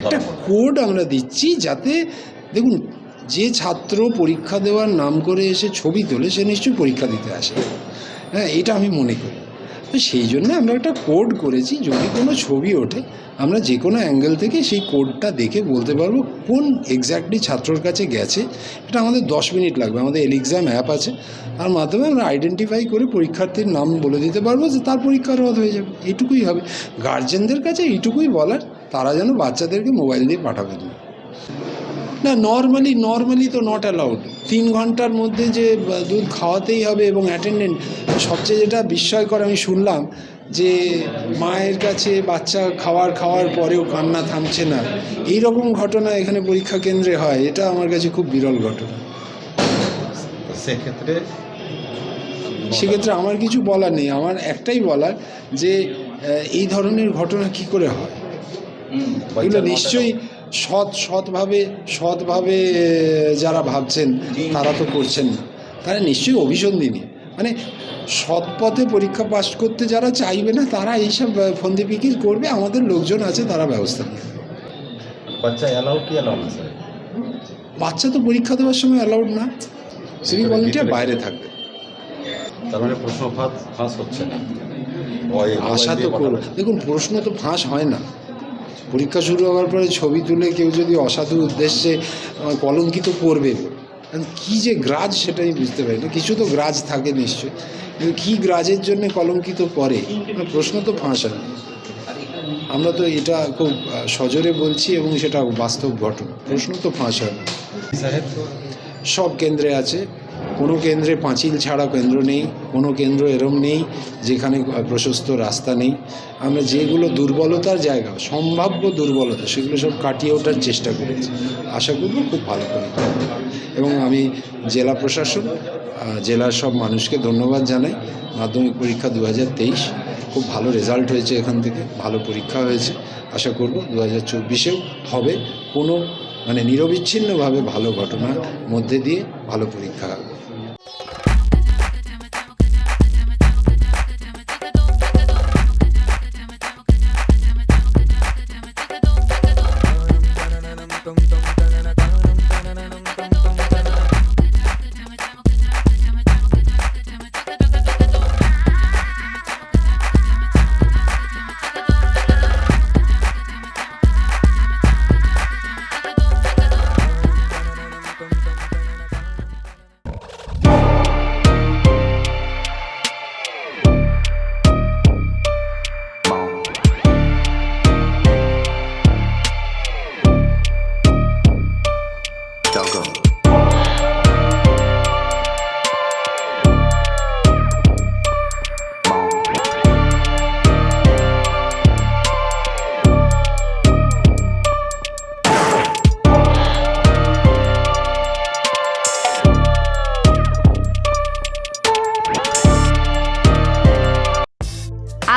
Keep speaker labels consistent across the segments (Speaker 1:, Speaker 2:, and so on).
Speaker 1: একটা কোড আমরা দিচ্ছি যাতে, দেখুন, যে ছাত্র পরীক্ষা দেওয়ার নাম করে এসে ছবি তোলে, সে নিশ্চয়ই পরীক্ষা দিতে আসে। হ্যাঁ এটা আমি মনে করি। তো সেই জন্য আমরা একটা কোড করেছি, যদি কোনো ছবি ওঠে, আমরা যে কোনো অ্যাঙ্গেল থেকে সেই কোডটা দেখে বলতে পারব কোন এক্স্যাক্টলি ছাত্রর কাছে গেছে। এটা আমাদের দশ মিনিট লাগবে, আমাদের এলিক্সাম অ্যাপ আছে। তার মাধ্যমে আমরা আইডেন্টিফাই করে পরীক্ষার্থীর নাম বলে দিতে পারব যে তার পরীক্ষা রদ হয়ে যাবে। এইটুকুই হবে। গার্জেনদের কাছে এইটুকুই বলার তারা যেন বাচ্চাদেরকে মোবাইল দিয়ে পাঠাবে না না নর্মালি নর্মালি তো নট অ্যালাউড তিন ঘণ্টার মধ্যে যে দুধ খাওয়াতেই হবে এবং অ্যাটেন্ডেন্ট সবচেয়ে যেটা বিস্ময়কর আমি শুনলাম যে মায়ের কাছে বাচ্চা খাওয়ার খাওয়ার পরেও কান্না থামছে না। এই রকম ঘটনা এখানে পরীক্ষা কেন্দ্রে হয় এটা আমার কাছে খুব বিরল ঘটনা।
Speaker 2: সেক্ষেত্রে
Speaker 1: সেক্ষেত্রে আমার কিছু বলার নেই। আমার একটাই বলার যে এই ধরনের ঘটনা কি করে হয়? এগুলো নিশ্চয়ই সৎ সৎভাবে সৎভাবে যারা ভাবছেন তারা তো করছেন না। তারা নিশ্চয়ই অভিসন্ধিনী। মানে সৎ পথে পরীক্ষা পাশ করতে যারা চাইবে না তারা এইসব ফন্দি ফিকির করবে আমাদের লোকজন আছে তারা ব্যবস্থা নেবে।
Speaker 2: বাচ্চা অ্যালাউ কি অ্যালাউ না স্যার
Speaker 1: বাচ্চা তো পরীক্ষা দেওয়ার সময় অ্যালাউড না। সিভিক ভলেন্টিয়ার বাইরে থাকবে।
Speaker 2: তার মানে প্রশ্ন ফাঁস ফাঁস হচ্ছে না। ওই
Speaker 1: আশা তো
Speaker 2: দিয়ে
Speaker 1: দেখুন প্রশ্ন তো ফাঁস হয় না। পরীক্ষা শুরু হওয়ার পরে ছবি তুলে কেউ যদি অসাধু উদ্দেশ্যে কলঙ্কিত করবে কী যে গ্রাজ সেটাই বুঝতে পারি না। কিছু তো গ্রাজ থাকে নিশ্চয়ই। কিন্তু কী গ্রাজের জন্য কলঙ্কিত করে? মানে প্রশ্ন তো ফাঁস। আমরা তো এটা খুব সজোরে বলছি এবং সেটা বাস্তব ঘটনা। প্রশ্ন তো ফাঁস। সব কেন্দ্রে আছে। কোনো কেন্দ্রে পাঁচিল ছাড়া কেন্দ্র নেই, কোনো কেন্দ্র এরম নেই যেখানে প্রশস্ত রাস্তা নেই। আমরা যেগুলো দুর্বলতার জায়গা, সম্ভাব্য দুর্বলতা, সেগুলো সব কাটিয়ে ওঠার চেষ্টা করেছি। আশা করব খুব ভালো করে এবং আমি জেলা প্রশাসন জেলার সব মানুষকে ধন্যবাদ জানাই। মাধ্যমিক পরীক্ষা দু হাজার তেইশ, খুব ভালো রেজাল্ট হয়েছে এখান থেকে, ভালো পরীক্ষা হয়েছে। আশা করব দু হাজার চব্বিশেও হবে। কোনো মানে নিরবিচ্ছিন্নভাবে ভালো ঘটনার মধ্যে দিয়ে ভালো পরীক্ষা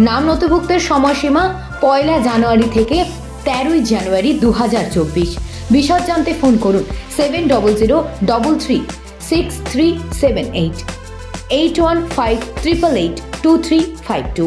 Speaker 3: নাম নথিভুক্তের সময়সীমা পয়লা জানুয়ারি থেকে তেরোই জানুয়ারি দু হাজার চব্বিশ। বিশদ জানতে ফোন করুন seven double zero double three six three seven eight eight one five triple eight two three five two.